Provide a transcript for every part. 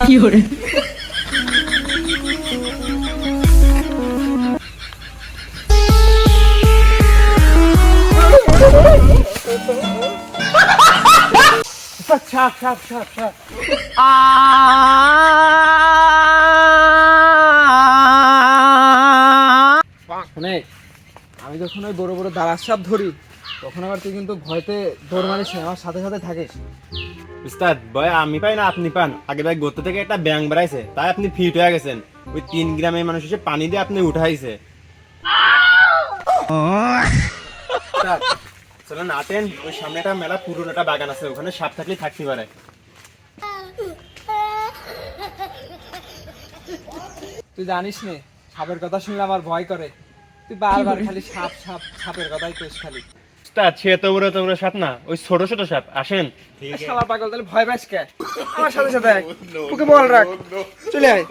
有人，ছাপ ছাপ ছাপ ছাপ শুনে আমি যখন ওই বড় বড় দাঁড়ার সাপ ধরি তখন আবার তুই কিন্তু ভয়তে দৌড় মারিস না, আমার সাথে সাথে থাকিস। উস্তাদ ভয় আমি পাই না আপনি পান। আগে ভাই গোত্র থেকে একটা ব্যাং বেড়াইছে তাই আপনি ফিট হয়ে গেছেন। ওই তিন গ্রামের মানুষ এসে পানি দিয়ে আপনি উঠাইছে। চলেন আটেন। ওই সামনে একটা মেলা পুরনো একটা বাগান আছে ওখানে সাপ থাকলে থাকতে পারে। তুই জানিস নে সাপের কথা শুনলে আমার ভয় করে। তুই বারবার খালি সাপ সাপ সাপের কথাই কইস খালি। উস্তাদ সে তো বড় তো বড় সাপ না ওই ছোট ছোট সাপ আসেন। শালা পাগল তাহলে ভয় পাস কে? আমার সাথে সাথে। ওকে বল রাখ। চলে আয়।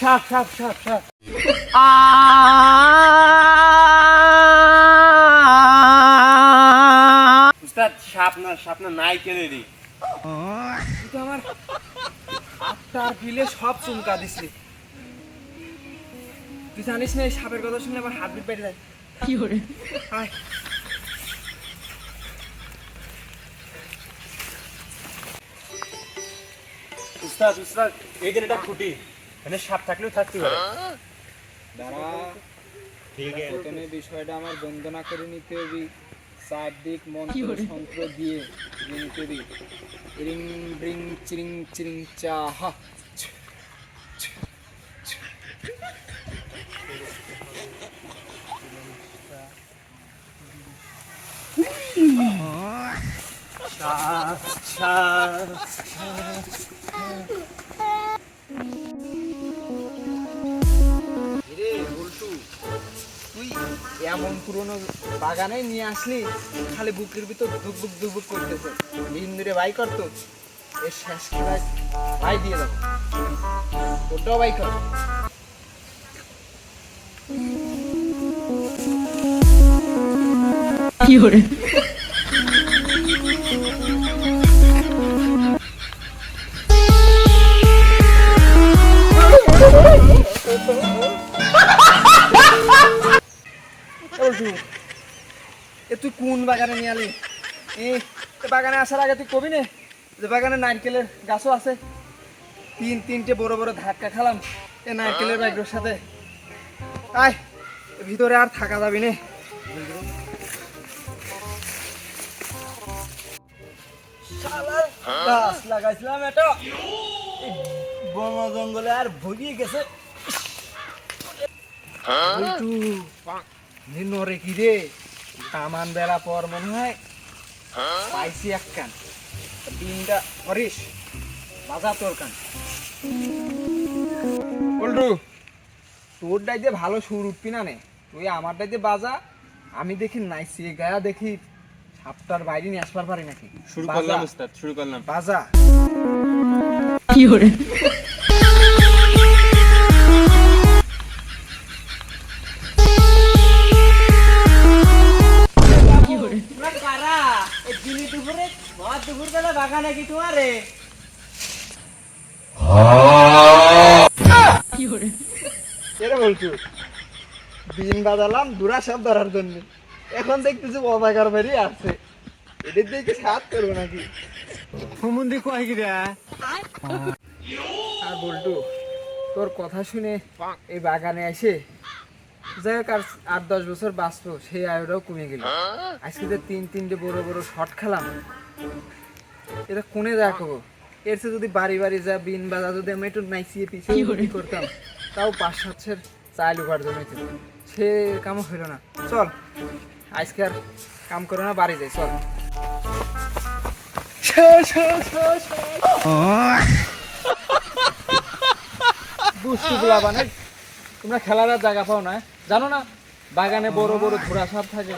ছাপ ছাপ ছাপ ছাপ উস্তাদ সাপ না সাপ না নাই কেড়ে দি আমার আত্মার ফিলে সব চুমকা দিসলি তুই জানিস না এই সাপের কথা শুনলে আমার হাত বেড়ে যায়। 有人，আয়। উস্তাদ উস্তাদ এই দিন এটা খুঁটি এখানে সাপ থাকলেও থাকতে পারে। ঠিক আছে। প্রথমে বিষয়টা আমার বন্দনা করে নিতে হবে। চারদিক কি মন্ত্র করে? সন্ত্র দিয়ে রিং ব্রিং চিরিং চিরিং চা হা রে বলটু এমন পুরনো বাগানে নিয়ে আসলি, খালি বুকের ভিতর ধুক ধুক বুক করতেছে। দিন ধরে বাই করতো এর শেষ খেলায় বাই দিয়ে দেবো। ওটাও বাই কর। 有 কোন বাগানে নিয়ে আলি? বাগানে আসার আগে তুই কবি নে? যে বাগানে নারকেলের গাছও আছে। তিন তিনটে বড় বড় ধাক্কা খালাম এ নারকেলের বাইকের সাথে। আয় ভিতরে আর থাকা যাবি নে। গাছ লাগাইছিলাম এটা। বন জঙ্গলে আর ভুগিয়ে গেছে। নরে কি রে? কামান বেলা পর মনে হয় পাইছি এক কান দিনটা হরিস বাজা তোর কান পল্টু। তোর ডাইতে ভালো সুর উঠবি না নে? তুই আমার ডাইতে বাজা আমি দেখি নাইছি গায়া দেখি সাপটার বাইরে নিয়ে আসবার পারি নাকি? শুরু বাজা, করলাম উস্তাদ শুরু করলাম। বাজা। 有人，বেলা বাগানে কি তোমারে? 有人，এরা বলছো? দিন বাজালাম দুরা সব ধরার জন্য। এখন দেখতেছি অবাকার বেরিয়ে আছে। এদের দেখে সাত করব নাকি? হুমুন্দি কয় কি আর বলটু তোর কথা শুনে এই বাগানে এসে যাই হোক আর আট দশ বছর বাঁচবো সেই আয়ুটাও কমে গেল। আজকে যে তিন তিনটে বড় বড় শট খেলাম এটা কোনে দেখো এর চেয়ে যদি বাড়ি বাড়ি যা বিন বাজা যদি আমি একটু নাইসিয়ে পিছিয়ে? কি করতাম তাও পাঁচ সাতশের চাল উপার্জন হইতো। সে কাম হইল না। চল আজকে আর কাম করো না বাড়ি যাই চল। দুষ্টু তোমরা খেলার জায়গা পাও না জানো না বাগানে বড় বড় ঘোড়া সাপ থাকে।